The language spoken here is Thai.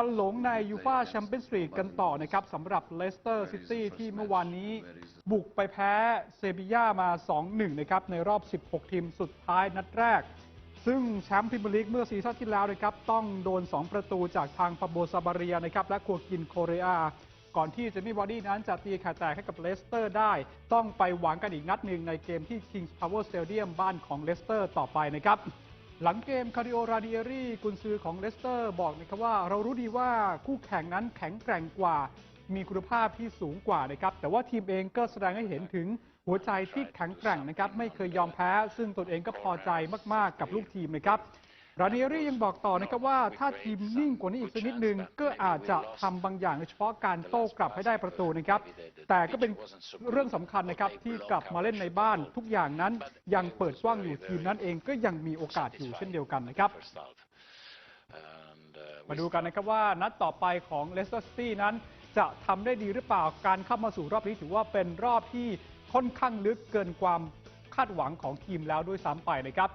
ควันหลงในยูฟ่าแชมเปี้ยนส์ลีกกันต่อนะครับสำหรับเลสเตอร์ซิตี้ที่เมื่อวานนี้บุกไปแพ้เซบีย่ามา 2-1 นะครับ ในรอบ 16 ทีมสุดท้ายนัดแรก ซึ่งแชมป์พรีเมียร์ลีกเมื่อซีซั่นที่แล้วนะครับ ต้องโดน 2 ประตูจากทางปาโบซาบาเรียนะครับ และกัวกินโคเรอาก่อนที่เจมี่วาร์ดี้นั้นจะตีไข่แตกให้กับเลสเตอร์ได้ ต้องไปหวังกันอีกนัดหนึ่งในเกมที่ Kings Power Stadium บ้านของเลสเตอร์ต่อไปนะครับ หลังเกมคาริโอราเดียรีกุนซือของเลสเตอร์บอกนะครับว่าเรารู้ดีว่าคู่แข่งนั้นแข็งแกร่งกว่า มีคุณภาพที่สูงกว่านะครับ แต่ว่าทีมเองก็แสดงให้เห็นถึงหัวใจที่แข็งแกร่งนะครับ ไม่เคยยอมแพ้ ซึ่งตนเองก็พอใจมาก ๆ กับลูกทีมนะครับ ราเนียรี่ยังบอกต่อนะครับว่าถ้าทีมนิ่งกว่านี้อีกสักนิดนึง ก็อาจจะทำบางอย่างโดยเฉพาะการโต้กลับให้ได้ประตูนะครับ แต่ก็เป็นเรื่องสำคัญนะครับที่กลับมาเล่นในบ้านทุกอย่างนั้นยังเปิดกว้างอยู่ทีมนั้นเองก็ยังมีโอกาสอยู่เช่นเดียวกันนะครับมาดูกันนะครับว่านัดต่อไปของเลสเตอร์ซิตี้นั้น จะทำได้ดีหรือเปล่าการเข้ามาสู่รอบนี้ถือว่าเป็นรอบที่ค่อนข้างลึกเกินความคาดหวังของทีมแล้วด้วยซ้ำไปนะครับ